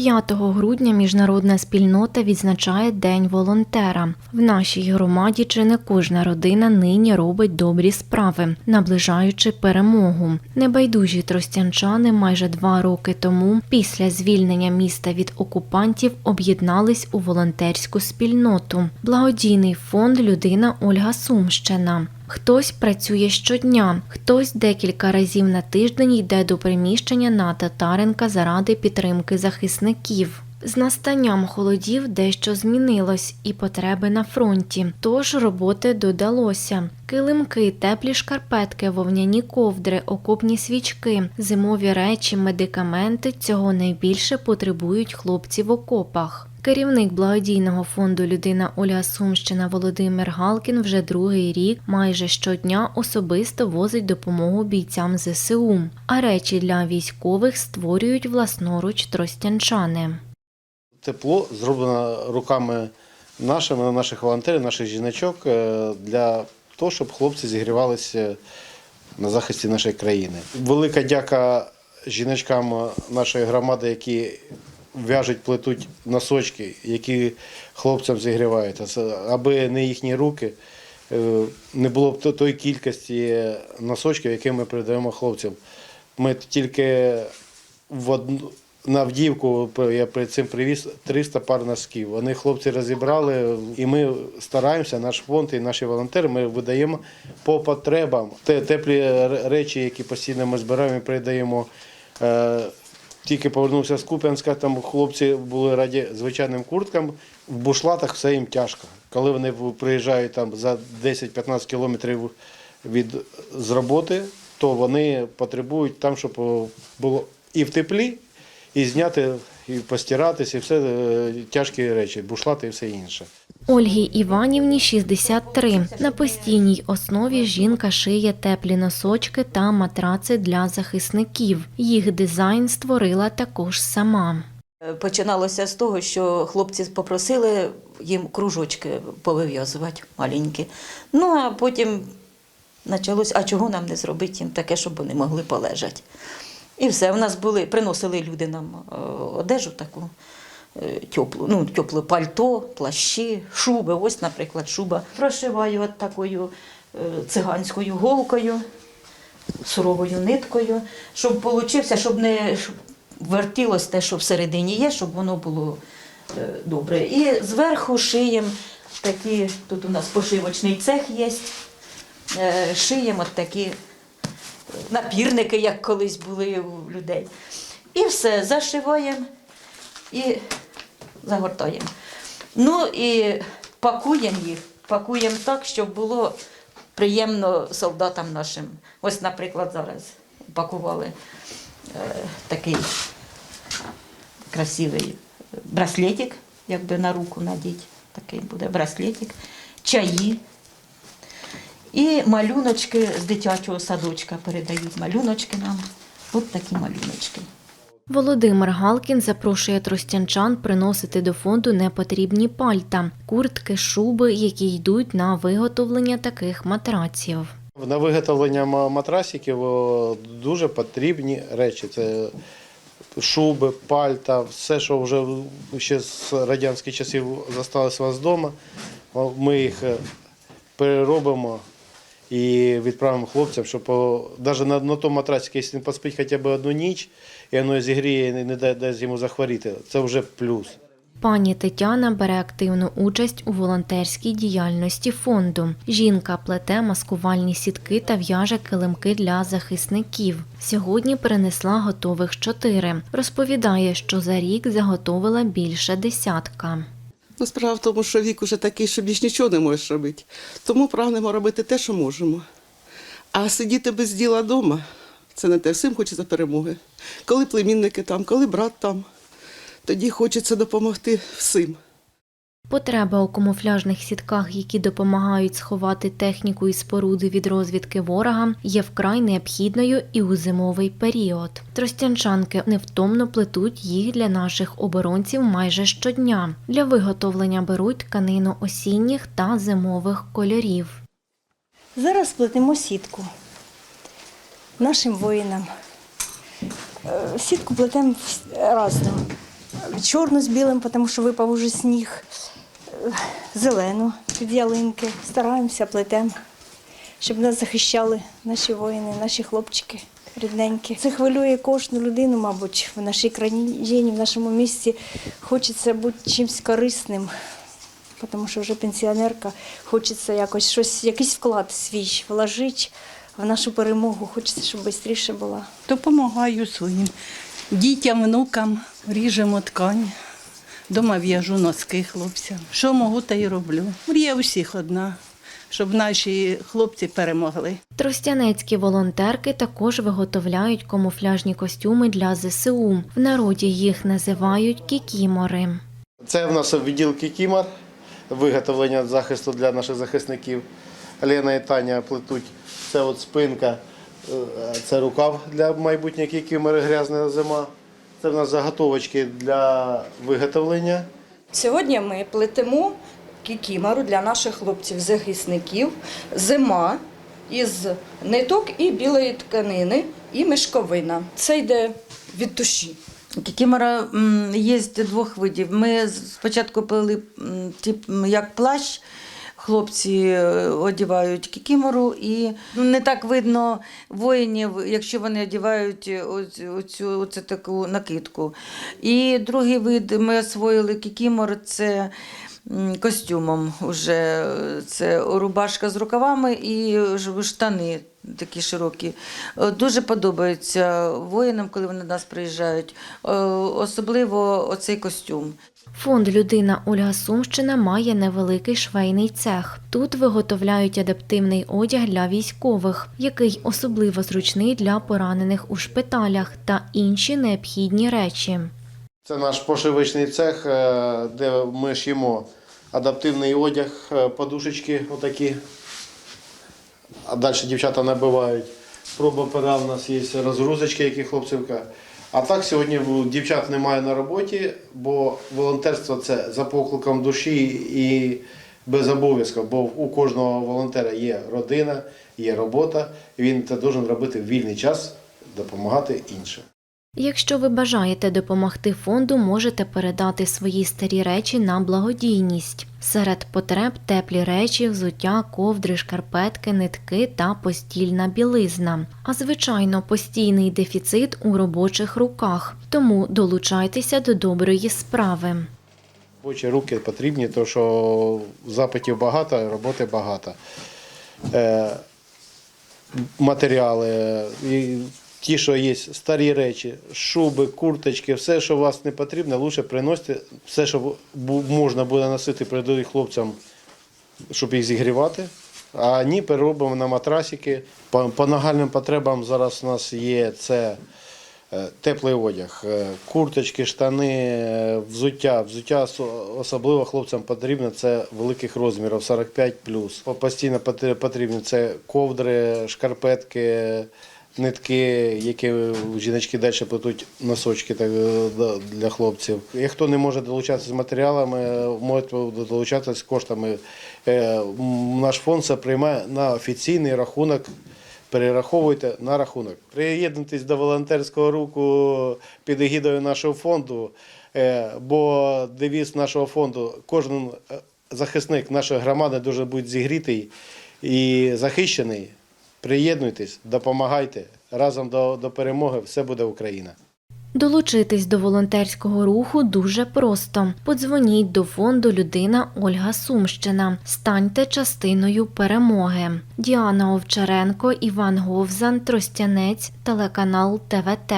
5 грудня міжнародна спільнота відзначає День волонтера. В нашій громаді чи не кожна родина нині робить добрі справи, наближаючи перемогу. Небайдужі тростянчани майже два роки тому, після звільнення міста від окупантів, об'єднались у волонтерську спільноту. Благодійний фонд Людина Ольга Сумщина. Хтось працює щодня, хтось декілька разів на тиждень йде до приміщення на Татаренка заради підтримки захисників. З настанням холодів дещо змінилось і потреби на фронті, тож роботи додалося. Килимки, теплі шкарпетки, вовняні ковдри, окопні свічки, зимові речі, медикаменти цього найбільше потребують хлопці в окопах. Керівник благодійного фонду Людина Оля Сумщина Володимир Галкін вже другий рік майже щодня особисто возить допомогу бійцям ЗСУ, а речі для військових створюють власноруч тростянчани. Тепло зроблено руками нашими, наших волонтерів, наших жіночок е, для того, щоб хлопці зігрівалися на захисті нашої країни. Велика дяка жіночкам нашої громади, які в'яжуть, плетуть носочки, які хлопцям зігрівають. Аби не їхні руки, е, не було б тої кількості носочків, які ми передаємо хлопцям. Ми тільки в одну. На Авдіївку я перед цим привіз 300 пар носків. Вони хлопці розібрали, і ми стараємося, наш фонд і наші волонтери, ми видаємо по потребам. Те теплі речі, які постійно ми збираємо, і передаємо. Е, Тільки повернувся з Куп'янська, там хлопці були раді звичайним курткам. В бушлатах все їм тяжко. Коли вони приїжджають там за 10-15 кілометрів від з роботи, то вони потребують там, щоб було і в теплі, і зняти, і постиратися, і все е, тяжкі речі, бушлати і все інше. Ольгі Іванівні 63. На постійній основі жінка шиє теплі носочки та матраци для захисників. Їх дизайн створила також сама. Починалося з того, що хлопці попросили їм кружочки повив'язувати маленькі. Ну а потім почалось, а чого нам не зробити їм таке, щоб вони могли полежати. І все, у нас були, приносили люди нам е, одежу таку теплу, ну, тепле пальто, плащі, шуби. Ось, наприклад, шуба. Прошиваю от такою е, циганською голкою суровою ниткою, щоб получився, щоб не вертілось те, що всередині є, щоб воно було е, добре. І зверху шиємо такі, тут у нас пошивочний цех є, е, шиємо от такі е, напірники, як колись були у людей. І все, зашиваємо і загортаємо. Ну і пакуємо їх, пакуємо так, щоб було приємно солдатам нашим. Ось, наприклад, зараз пакували е, такий красивий браслетик, якби на руку надіть. Такий буде браслетик, чаї. І малюночки з дитячого садочка передають малюночки нам. От такі малюночки. Володимир Галкін запрошує тростянчан приносити до фонду непотрібні пальта, куртки, шуби, які йдуть на виготовлення таких матраців. На виготовлення матрасиків дуже потрібні речі. Це шуби, пальта, все, що вже ще з радянських часів залишилось у вас вдома. Ми їх е, переробимо і відправимо хлопцям, щоб навіть на, тому матрасику, якщо він поспить хоча б одну ніч, і воно зігріє і не дасть йому захворіти, це вже плюс. Пані Тетяна бере активну участь у волонтерській діяльності фонду. Жінка плете маскувальні сітки та в'яже килимки для захисників. Сьогодні принесла готових чотири. Розповідає, що за рік заготовила більше десятка. Ну, справа в тому, що вік уже такий, що більш нічого не можеш робити. Тому прагнемо робити те, що можемо. А сидіти без діла вдома це не те. Всім хочеться перемоги. Коли племінники там, коли брат там, тоді хочеться допомогти всім. Потреба у камуфляжних сітках, які допомагають сховати техніку і споруди від розвідки ворога, є вкрай необхідною і у зимовий період. Тростянчанки невтомно плетуть їх для наших оборонців майже щодня. Для виготовлення беруть тканину осінніх та зимових кольорів. Зараз плетемо сітку нашим воїнам. Е, Сітку плетемо разну. чорну з білим, тому що випав уже сніг, Е, зелену під ялинки. Стараємося, плетемо, щоб нас захищали наші воїни, наші хлопчики рідненькі. Це хвилює кожну людину, мабуть, в нашій країні, в нашому місті. Хочеться бути чимось корисним, тому що вже пенсіонерка, хочеться якось щось, якийсь вклад свій вложити в нашу перемогу. Хочеться, щоб швидше була. Допомагаю своїм дітям, внукам, ріжемо ткань. Дома в'яжу носки хлопцям. Що можу, та й роблю. Мрія усіх одна, щоб наші хлопці перемогли. Тростянецькі волонтерки також виготовляють камуфляжні костюми для ЗСУ. В народі їх називають кікімори. Це в нас відділ Кікімар, виготовлення захисту для наших захисників. Лена і Таня плетуть. Це от спинка, е, це рукав для майбутнього кікімори, грязна зима. Це в нас заготовочки для виготовлення. Сьогодні ми плетемо кікімору для наших хлопців-захисників зима із ниток і білої тканини, і мешковина. Це йде від душі. Кікімора є двох видів. Ми спочатку пили як плащ. Хлопці одівають одягають кікімору, і ну, не так видно воїнів, якщо вони одягають оцю, оцю, оцю таку накидку. І другий вид ми освоїли кікімор це костюмом. Уже. Це рубашка з рукавами і штани такі широкі. Е, Дуже подобається воїнам, коли вони до нас приїжджають. Е, Особливо оцей костюм. Фонд Людина Ольга Сумщина має невеликий швейний цех. Тут виготовляють адаптивний одяг для військових, який особливо зручний для поранених у шпиталях та інші необхідні речі. Це наш пошивочний цех, е, де ми ш'ємо адаптивний одяг, е, подушечки отакі. А далі дівчата набивають. Проба пера у нас є розгрузочки, які хлопцівка. А так сьогодні в дівчат немає на роботі, бо волонтерство це за покликом душі і без обов'язку, бо у кожного волонтера є родина, є робота, і він це має робити в вільний час, допомагати іншим. Якщо ви бажаєте допомогти фонду, можете передати свої старі речі на благодійність. Серед потреб теплі речі, взуття, ковдри, шкарпетки, нитки та постільна білизна. А звичайно, постійний дефіцит у робочих руках. Тому долучайтеся до доброї справи. Робочі руки потрібні, тому що запитів багато, роботи багато. Е, матеріали, і ті, що є старі речі, шуби, курточки, все, що вас не потрібно, лучше приносити. Все, що можна буде носити, передають хлопцям, щоб їх зігрівати. А ні, переробимо на матрасики. По, по нагальним потребам зараз у нас є це е, теплий одяг, е, курточки, штани, е, взуття. Взуття особливо хлопцям потрібно це великих розмірів 45 Постійно потрібні це ковдри, шкарпетки, нитки, які жіночки далі плетуть носочки так, е, для хлопців. І хто не може долучатися з матеріалами, може долучатися з коштами. Е, Наш фонд це приймає на офіційний рахунок перераховуйте на рахунок. Приєднуйтесь до волонтерського руху під егідою нашого фонду, е, бо девіз нашого фонду кожен захисник нашої громади дуже буде зігрітий і захищений. Приєднуйтесь, допомагайте. Разом до, до перемоги все буде Україна. Долучитись до волонтерського руху дуже просто. Подзвоніть до фонду Людина Ольга Сумщина. Станьте частиною перемоги. Діана Овчаренко, Іван Говзан, Тростянець, телеканал ТВТ.